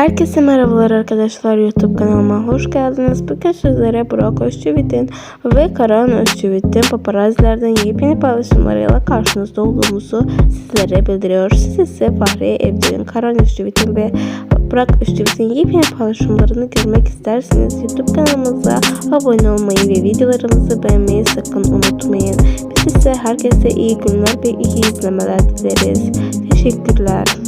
Herkese merhabalar arkadaşlar YouTube kanalıma hoş geldiniz. Bugün sizlere Burak Özçivit'in ve Karahan Özçivit'in paparazilerden yepyeni paylaşımlarıyla karşınızda olduğumuzu sizlere bildiriyor. Siz ise Fahriye Evcen'in, Karahan Özçivit'in ve Burak Özçivit'in yepyeni paylaşımlarını görmek isterseniz YouTube kanalımıza abone olmayı ve videolarımızı beğenmeyi sakın unutmayın. Biz ise herkese iyi günler ve iyi izlemeler dileriz. Teşekkürler.